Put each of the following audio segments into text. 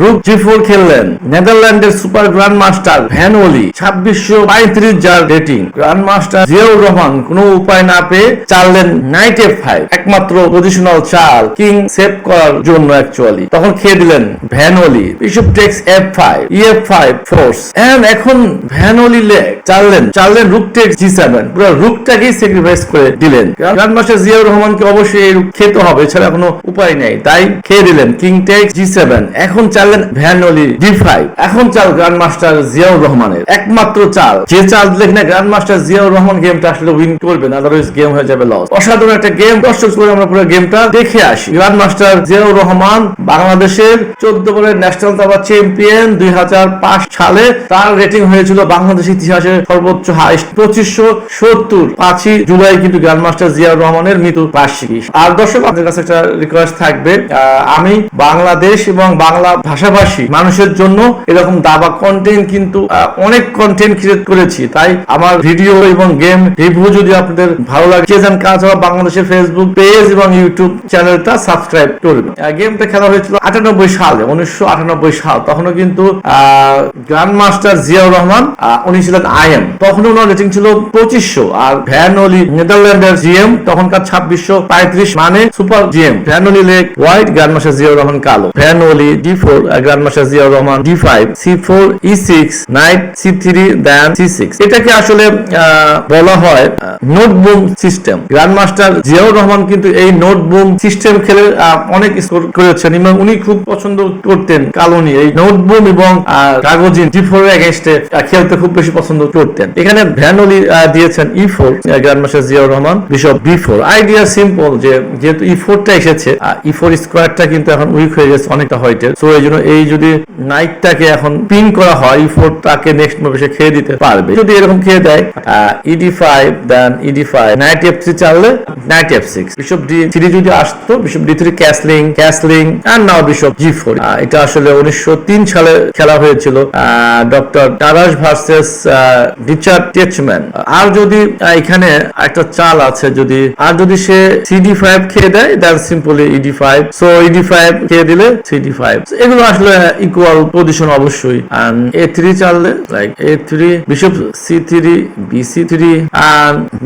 রুক জি four খেললেন। নেদারল্যান্ডের super grand master van Oli, ছাব্বিশশো পঁয়ত্রিশ যার rating. Grand master Ziaur Rahman কোনো উপায় না পেয়ে চাললেন নাইট এফ ফাইভ, একমাত্র পজিশনাল চাল কিং সেভ করার জন্য অ্যাকচুয়ালি তখন খেয়ে দিলেন Van Oli bishop takes f five, e f five force. And এখন ভ্যান ওলি লেগ চাললেন চাললেন রুক টেক্স জি সেভেন। পুরো রুকটাকেই স্যাক্রিফাইস করে দিলেন। গ্র্যান্ড মাস্টার জিয়াউর রহমানকে অবশ্যই এই রুক খেতে হবে, এছাড়া কোনো উপায় নেই। তাই খেয়ে দিলেন কিং টেক্স জি সেভেন। এখন চাললেন ভ্যান ওলি ডি ফাইভ এখন চাল গ্র্যান্ড মাস্টার জিয়াউর রহমানের। একমাত্র চাল। যে চাল দিলে কিনা গ্র্যান্ড মাস্টার জিয়াউর রহমান গেমটা আসলে উইন করবেন আদারওয়াইজ গেম হয়ে যাবে লস অসাধারণ একটা গেম কষ্ট করে আমরা পুরো গেমটা দেখে আসি। গ্র্যান্ড মাস্টার জিয়াউর রহমান বাংলাদেশের চোদ্দ বলের ন্যাশনাল দাবা চ্যাম্পিয়ন দুই হাজার পাঁচ সালে। তার রেটিং হয়েছিল বাংলাদেশ ইতিহাসের সর্বোচ্চ হাইস্ট পঁচিশশো সত্তর। পাঁচই জুলাই কিন্তু গ্র্যান্ড মাস্টার জিয়াউর রহমানের মৃত্যু বার্ষিকী। আর দর্শক, আপনাদের কাছে একটা রিকোয়েস্ট থাকবে। আমি বাংলাদেশ এবং বাংলা ভাষাভাষী মানুষের জন্য এরকম দাবা কন্টেন্ট কিন্তু অনেক কন্টেন্ট ক্রিয়েট করেছি। তাই আমার ভিডিও এবং গেম রিভিউ যদি আপনাদের ভালো লাগে কে যান কাজ হওয়া বাংলাদেশের ফেসবুক পেজ এবং ইউটিউব চ্যানেলটা সাবস্ক্রাইব করবেন আহ, গেমটা খেলা হয়েছিল আটানব্বই সালে উনিশশো আটানব্বই সাল। তখনও কিন্তু গ্র্যান্ড মাস্টার জিয়াউর রহমান উনি ছিলেন আইএম। তখন ওনার রেটিং ছিল পঁচিশশো। আর ভ্যান ওলি নেদারল্যান্ডের জিএম তখনকার ছাব্বিশশো পঁয়ত্রিশ মানে super GM Van Oli lake white grand master Ziaur Rahman কালো। Van Oli D four six এটাকে আসলে বলা হয় Noteboom system grand master Ziaur Rahman কিন্তু এই নোট বুম সিস্টেম খেলে অনেক স্কোর করেছেন এবং উনি খুব পছন্দ করতেন কালোনি। এই নোট বুম এবং আহ, কাগজি ডি ফোর এগেনস্টে খেলতে খুব বেশি পছন্দ করতেন। এখানে ভ্যানলি দিয়েছেন e four grand master Ziaur Rahman bishop b four idea simple যে যেহেতু ই ফোরটা এসেছে ই ফোর স্কোয়ারটা কিন্তু এখন উইক হয়ে গেছে অনেকটা হোয়াইটের সো এই জন্য এই যদি নাইটটাকে এখন পিন করা হয় ই ফোর তাকে নেক্সট মুভে সে খেয়ে দিতে পারবে। যদি এরকম খেয়ে দেয় e d five then e d five knight f three চাললে knight f six bishop d three যদি আসতো bishop d three castling castling আর নাও বিশপ জি ফোর এটা আসলে উনিশশো তিন সালে খেলা হয়েছিল doctor Tarrasch versus Richard Teichmann. আর যদি এখানে একটা চাল আছে যদি, আর যদি সে সিডি ফাইভ খেয়ে দেয় দেন simply e d five so e d five খেয়ে দিলে সিডি ফাইভ এগুলো আসলে ইকুয়াল পজিশন অবশ্যই। এ three চাললে like a three bishop c three b c three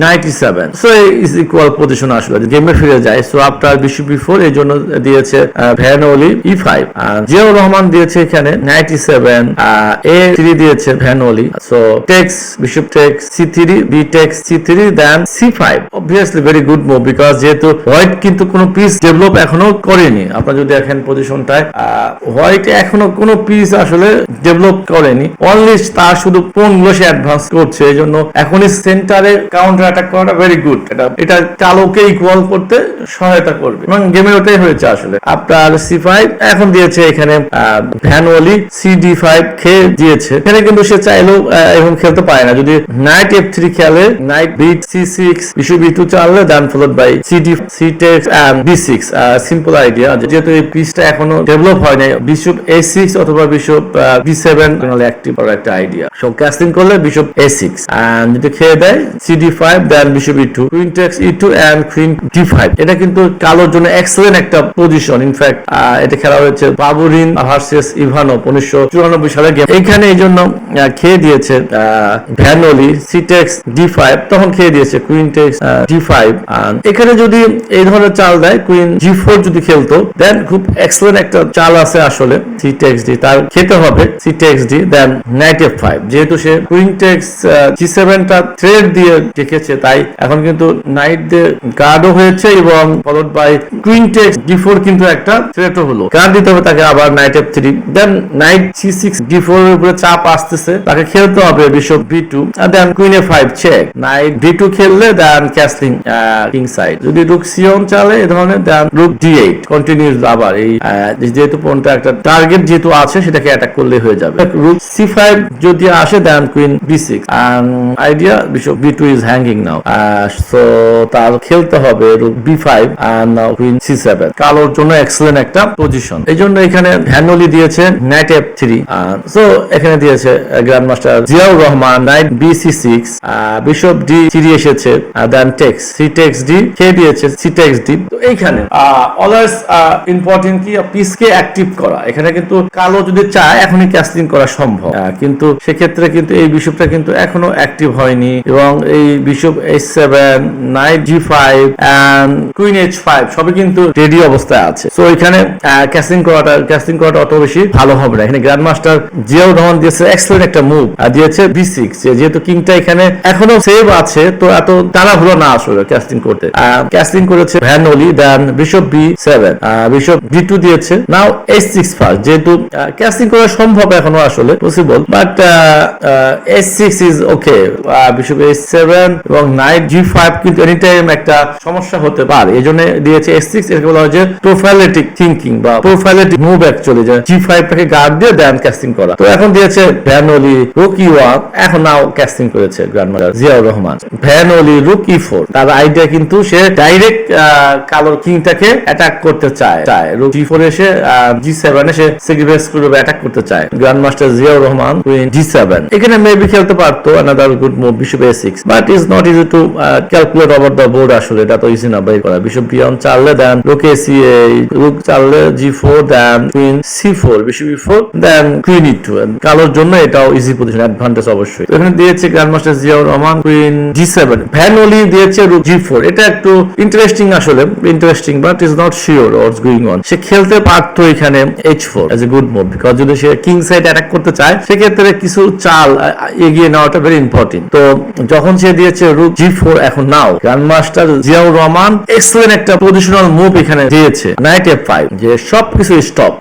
ninety seven so is equal position আসলে গেমে ফিরে যায়। So after bishop b four এই জন্য দিয়েছে van Wely E five Ziaur Rahman দিয়েছে এখানে নাইনটি সেভেন এ থ্রি দিয়েছে Van Oli so takes bishop takes c three b takes c three then c five obviously very good move because যেহেতু white কিন্তু কোনো piece develop এখনও করেনি। আপনারা যদি দেখেন পজিশনটায় হোয়াইট এখনও কোনো পিস আসলে ডেভেলপ করেনি। অনলি তার শুধু কোনগুলো সে অ্যাডভান্স করছে, এই জন্য এখনই সেন্টারে কাউন্টার অ্যাটাক করাটা ভেরি গুড এটা এটা কালোকে ইকুয়াল করতে সহায়তা করবে। এবং গেমে ওটাই হয়েছে আসলে। আপনার সি ফাইভ এখন দিয়েছে এখানে ভ্যানুয়ালি সি ডি ফাইভ খেয়ে দিয়েছে। এখানে কিন্তু সে চাইলেও এখন খেলতে পারে না। যদি নাইট এফ থ্রি খেলে knight b c six bishop b two চাললে then followed by c d c takes b six simple idea যেহেতু এই পিসটা এখনও ডেভেলপ হয় নাই বিশপ এ সিক্স অথবা বিশপ বি সেভেন একটা আইডিয়া সো ক্যাস্টিং করলে বিশপ এ সিক্স যদি খেয়ে দেয় c five then bishop e two queen takes e two and queen d five এটা কিন্তু কালোর জন্য এক্সেলেন্ট একটা পজিশন ইনফ্যাক্ট এটা খেলা হয়েছে বাবুরিন ভার্সেস উনিশশো চুরানব্বই সালে গেম এইখানে এই জন্য খেয়ে দিয়েছে ভ্যানলি সিটেক্স ডি ফাইভ তখন খেয়ে দিয়েছে কুইন টেক্স ডি ফাইভ এখানে যদি এই ধরনের চাল দেয় কুইন জি ফোর যদি খেলতো দেন খুব এক্সেলেন্ট একটা চাল আছে আসলে। সি টেক্স ডি তার খেতে হবে c takes d then knight five যেহেতু সে কুইন টেক্স জি সেভেনটা থ্রেড দিয়ে রেখেছে, তাই এখন কিন্তু নাইট দিয়ে গার্ডও হয়েছে এবং followed by queen takes d four কিন্তু একটা থ্রেটও হলো। গার্ড দিতে হবে তাকে আবার knight f three then knight c six d four এর উপরে চাপ আসতেছে, তাকে খেলতে হবে bishop b two then queen a five check knight b two খেললে দেন ক্যাসলিং কিং সাইড যদি রুক সিওন চালে এ ধরনের then rook D eight continues আবার এই যেহেতু কোনটা একটা টার্গেট যেহেতু আছে, সেটাকে অ্যাটাক করলে হয়ে যাবে। রুক সি ফাইভ যদি আসে then queen b six idea bishop b two is hanging now so তার খেলতে হবে rook b five now queen c seven কালোর জন্য এক্সেলেন্ট একটা পজিশন এই জন্য এখানে ভ্যানলি দিয়েছে নাইট এফ থ্রি সো এখানে দিয়েছে grand master Ziaur Rahman knight b c six bishop d three এসেছে then takes c takes d খেয়ে দিয়েছে সি টেক্স ডি তো এইখানে অলওয়েজ ইম্পর্টেন্ট কি? পিসকে অ্যাক্টিভ করা। এখানে কিন্তু কালো যদি চায়, এখনই ক্যাস্টিং করা সম্ভব। কিন্তু সেক্ষেত্রে কিন্তু এই বিশপটা কিন্তু এখনও অ্যাক্টিভ হয়নি এবং এই bishop h seven knight g five queen h five সবই কিন্তু রেডি অবস্থায় আছে। তো এখানে ক্যাস্টিং করাটা ক্যাস্টিং করাটা অত বেশি ভালো হবে না। এখানে গ্র্যান্ড মাস্টার জিয়াউর রহমান দিয়েছে এক্সেলেন্ট একটা মুভ আর দিয়েছে বি সিক্স যেহেতু কিংটা এখানে এখনও সেভ আছে, তো এত তাড়াহুড়ো না আসলে ক্যাস্টিং করতে। ক্যাস্টিং করেছে Van Oli then bishop b seven bishop b two দিয়েছে নাও এইচ সিক্স ফার্স্ট যেহেতু ক্যাস্টিং করা সম্ভব এখনও আসলে possible but h six is okay bishop h seven এবং নাইট জি ফাইভ কিন্তু এনি টাইম একটা সমস্যা হতে পারে। এই জন্য দিয়েছে এইচ সিক্স এটাকে বলা হয় প্রোফাইলেটিক থিঙ্কিং বা প্রোফাইলেটিক মুভ অ্যাকচুয়ালি যে জি ফাইভটাকে গার্ড দিয়ে দেন ক্যাস্টিং করা। তো এখন দিয়েছে ভ্যানলি রুক ওয়ান এখন নাও ক্যাস্টিং করেছে grandmother Ziaur Rahman Van Oli rook four তার আইডিয়া কিন্তু সে ডাইরেক্ট কালোর কিংটাকে অ্যাটাক করতে চায়। চায়। রুক ফোর এসে জি সেভেন এসে সেগ্রিফাইস করে অ্যাটাক করতে চায়। Grand master Ziaur Rahman queen G seven এখানে মেবি খেলতে পারতো another good move bishop A six but is not easy to calculate over the board আসলে, এটা তো ইজি না বাই করা। Bishop B one then rook a c rook চাললে g four then queen c four bishop b four then queen e two কালোর জন্য এটাও easy position advantage অবশ্যই। এখানে দিয়েছে grand master Ziaur Rahman queen G seven van Oli দিয়েছে rook জি four এটা একটু interesting আসলে interesting but is not sure what's going on সে খেলতে পারতো এখানে H four as a good move because যদি সে কিং সাইড অ্যাটাক করতে চায়, সেক্ষেত্রে কিছু চাল এগিয়ে নেওয়াটা ভেরি ইম্পর্টেন্ট তো যখন সে দিয়েছে রুক জি ফোর এখন now. Grand master Ziaur Rahman excellent একটা পজিশনাল মুভ এখানে দিয়েছে। নাইট এফ ফাইভ যে সবকিছু স্টপ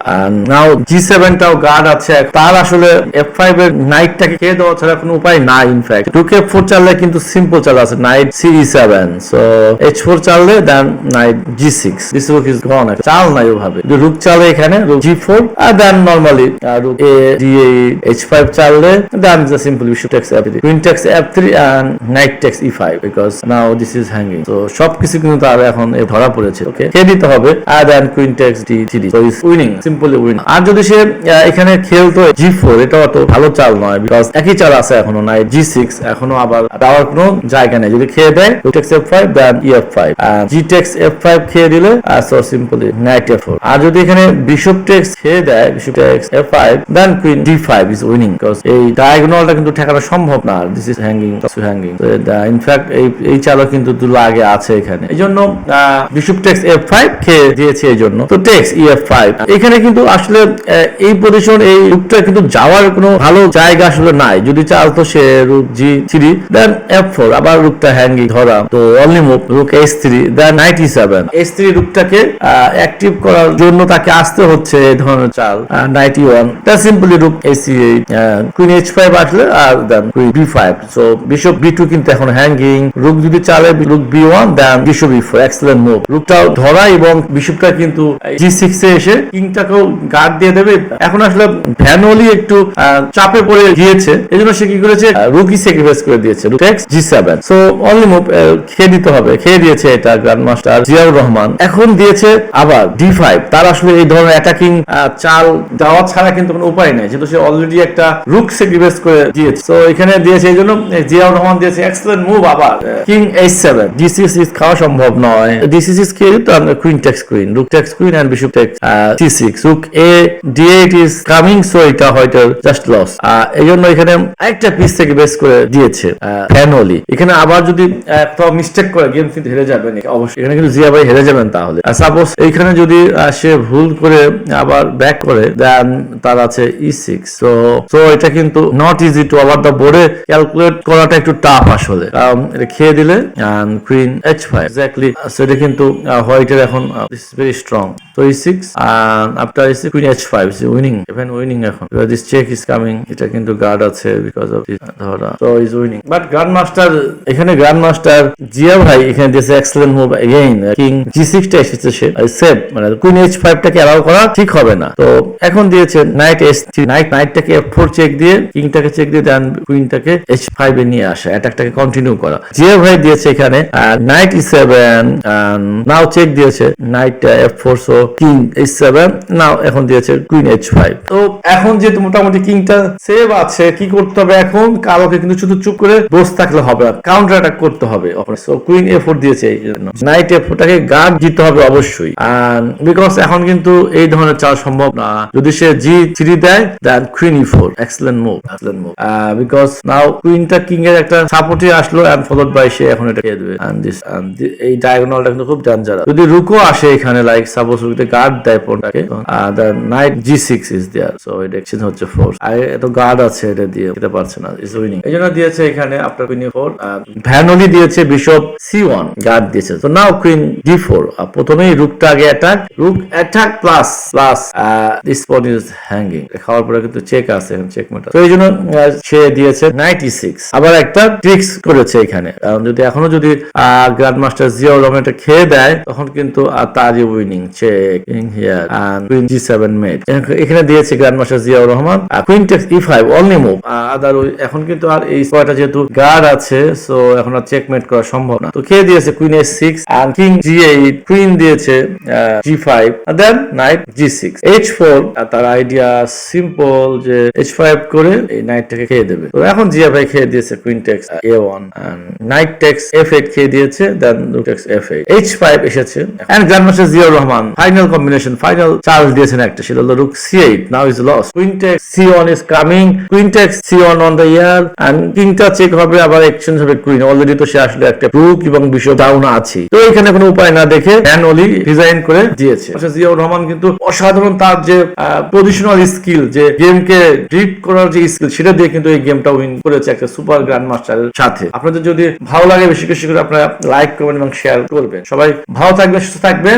নাও জি সেভেনটাও গার্ড আছে। তার আসলে এফ ফাইভ এর নাইটটাকে খেয়ে দেওয়া ছাড়া কোনো উপায় নাই in fact to k four চাললে কিন্তু সিম্পল চাল আছে knight c seven so h four চাললে then knight g six this rook is gone চাল নাই ওভাবে। রুক চালে এখানে rook G four R then normally d h five চাললে then simple bishop takes f three queen takes f three and knight takes e five because now this is hanging তো সবকিছু কিন্তু তার এখন ধরা পড়েছে ওকে খেয়ে দিতে হবে, আর then queen takes d three so is winning simply winning আর যদি সে এখানে খেলতো জি ফোর এটা অত ভালো চাল নয় বিকজ একই চাল আছে এখনও, নাই জি সিক্স এখনও আবার দেওয়ার কোনো জায়গা নেই। যদি খেয়ে দেয় takes f five then e f five g takes f five খেয়ে দিলে so simply knight f four আর যদি এখানে বিশপ টেক্স খেয়ে দেয় f five then queen d five is winning because এই ডায়াগোনালটা কিন্তু ঠেকানো সম্ভব না this is hanging hanging in fact এই এই চালও কিন্তু দুলা আগে আছে এখানে। এই জন্য টেক্স এফ ফাইভ খেয়ে দিয়েছে এই তো এফ ফাইভ এখানে কিন্তু আসলে এই পজিশন এই রুকটা কিন্তু যাওয়ার কোনো ভালো জায়গা আসলে নাই। যদি চালতো সে রুক জি দেন এফ আবার রুকটা হ্যাঙ্গিং ধরা তো only move rook h three then ninety seven three রুকটাকে active করার জন্য তাকে আসতে হচ্ছে এই ধরনের চাল ninety one simply AC queen H five আসলে, আর then queen b five so bishop b two কিন্তু এখন হ্যাঙ্গিং রুক যদি চালে rook b one then bishop b four excellent move রুকটাও ধরা এবং বিশপটা কিন্তু জি সিক্স এ এসে কিংটাকেও গার্ড দিয়ে দেবে। এখন আসলে ভ্যানলি একটু চাপে পড়ে গিয়েছে। এই জন্য সে কি করেছে? রুকি স্যাক্রিফাইস করে দিয়েছে। Takes g seven so only move খেয়ে দিতে হবে। খেয়ে দিয়েছে এটা গ্র্যান্ড মাস্টার জিয়াউর রহমান। এখন দিয়েছে আবার ডি ফাইভ তার আসলে এই ধরনের অ্যাটাকিং চাল দেওয়া ছাড়া কিন্তু কোনো উপায় নেই। যেহেতু সে অলরেডি একটা রুক স্যাক্রিফাইস করে দিয়েছে। তো এখানে দিয়েছে এই জন্য জিয়াউর রহমান দিয়েছে এক্সেলেন্ট মুভ আবার কিং এইচ সেভেন ডিসিস খাওয়া সম্ভব নয়। ডিসিস খেয়ে দিত queen takes queen rook takes queen takes c six rook a d eight is coming so এটা হয়তো জাস্ট লস এই জন্য এখানে একটা পিস থেকে বেস করে দিয়েছে ফ্যানলি এখানে আবার যদি কোথাও মিস্টেক করে গেম কিন্তু হেরে যাবেন অবশ্যই। এখানে কিন্তু জিয়া ভাই হেরে যাবেন তাহলে। সাপোজ যদি সে ভুল করে আবার ব্যাক করে দেন তার আছে ই সিক্স তো তো এটা কিন্তু নট ইজি টু আবার দ্য বোর্ডে ক্যালকুলেট করাটা একটু টাফ আসলে। কারণ এটা খেয়ে দিলে কুইন এইচ ফাইভ এক্স্যাক্টলি সেটা কিন্তু হোয়াইটের এখন ভেরি স্ট্রং তো e six after e six queen h five is winning even winning এখন। দিস চেক ইজ কামিং এটা কিন্তু গার্ড আছে বিকজ অফ ধরা। তো is winning but grand master এখানে গ্র্যান্ড মাস্টার জিয়া ভাই এখানে দিয়েছে excellent move again king g সিক্সটা এসেছে সে সেভ মানে কুইন এইচ ফাইভটাকে অ্যালাউ করা ঠিক হবে না। তো এখন দিয়েছে নাইট এস নাইট নাইটটাকে এফ ফোর চেক দিয়ে কিংটাকে চেক দিয়ে দেন কুইনটাকে এইচ ফাইভ এ নিয়ে আসা। অ্যাটাকটাকে কন্টিনিউ করা। জিয়া ভাই দিয়েছে এখানে knight e seven now check দিয়েছে। Knight f four so king h seven now এখন দিয়েছে কুইন এইচ ফাইভ তো এখন যেহেতু মোটামুটি কিংটা সেভ আছে, কি করতে হবে এখন? কালোকে কিন্তু শুধু চুপ করে বসে থাকলে হবে না কাউন্টার অ্যাটাক করতে হবে। সো কুইন এ ফোর দিয়েছে নাইট এ ফোরটাকে গার্ড জিততে হবে অবশ্যই। বিকজ এখন কিন্তু এই ধরনের চাল সম্ভব না। যদি সে জি থ্রি দেয় then queen e four excellent move excellent move because now কুইনটা king এর একটা সাপোর্টে আসলো এন্ড ফলোড বাই সে এখন এটা খেয়ে দেবে। এই ডায়াগোনালটা কিন্তু খুব ডেঞ্জারাস যদি রুকো আসে এখানে লাইক সাপোজ রুকিতে গার্ড দেয় পড়টাকে the knight g six is there so এটা এক্সচেঞ্জ হচ্ছে ফোর আর এত গার্ড আছে এটা দিয়ে, খেতে পারছে না ইজ উইনিং এই জন্য দিয়েছে এখানে আফটার কুইন ফোর ভ্যানলি দিয়েছে বিশপ সি ওয়ান গার্ড দিয়েছে। তো নাও কুইন ডি ফোর প্রথমেই রুকটা আগে attack rook attack plus plus this pawn is hanging খাওয়ার পরে কিন্তু চেক আছে এখন চেক মেটা তো এই জন্য আহ, সে দিয়েছে নাইনটি সিক্স আবার একটা ট্রিক্স করেছে এখানে। কারণ যদি এখনও যদি গ্র্যান্ড মাস্টার জিও রমেটা খেয়ে দেয় তখন কিন্তু আহ, winning check here queen g seven mate এখানে দিয়েছে grand master Ziaur Rahman queen takes e five only move other এখন কিন্তু আর এই স্কোয়ারটা যেহেতু গার্ড আছে সো এখন আর চেকমেট করা সম্ভব না। তো খেয়ে দিয়েছে queen S six and king g eight queen দিয়েছে g five then knight g six তার আইডিয়া সিম্পল যে এইচ ফাইভ করে এই নাইটটাকে খেয়ে দেবে। তো এখন জিয়া ভাই খেয়ে দিয়েছে queen takes a one knight takes f eight খেয়ে দিয়েছে then f eight h five এসেছে and grand master Ziaur Rahman final combination final charge দিয়েছেন একটা, সেটা হলো rook c eight now is loss queen takes c one is coming queen takes c one on the ear কিংটা check হবে, আবার exchange হবে queen already তো সে আসলে একটা রুক এবং ডাউন আছে। তো এখানে কোনো উপায় না দেখে ডিজাইন করে দিয়েছে। জিয়াউর রহমান কিন্তু অসাধারণ তার যে পজিশনাল স্কিল যে গেমকে রিড করার যে স্কিল সেটা দিয়ে কিন্তু এই গেমটা উইন করেছে একটা সুপার গ্র্যান্ড মাস্টারের সাথে। আপনাদের যদি ভালো লাগে, বেশি বেশি করে আপনারা লাইক করবেন এবং শেয়ার করবেন। সবাই ভালো থাকবেন, সুস্থ থাকবেন।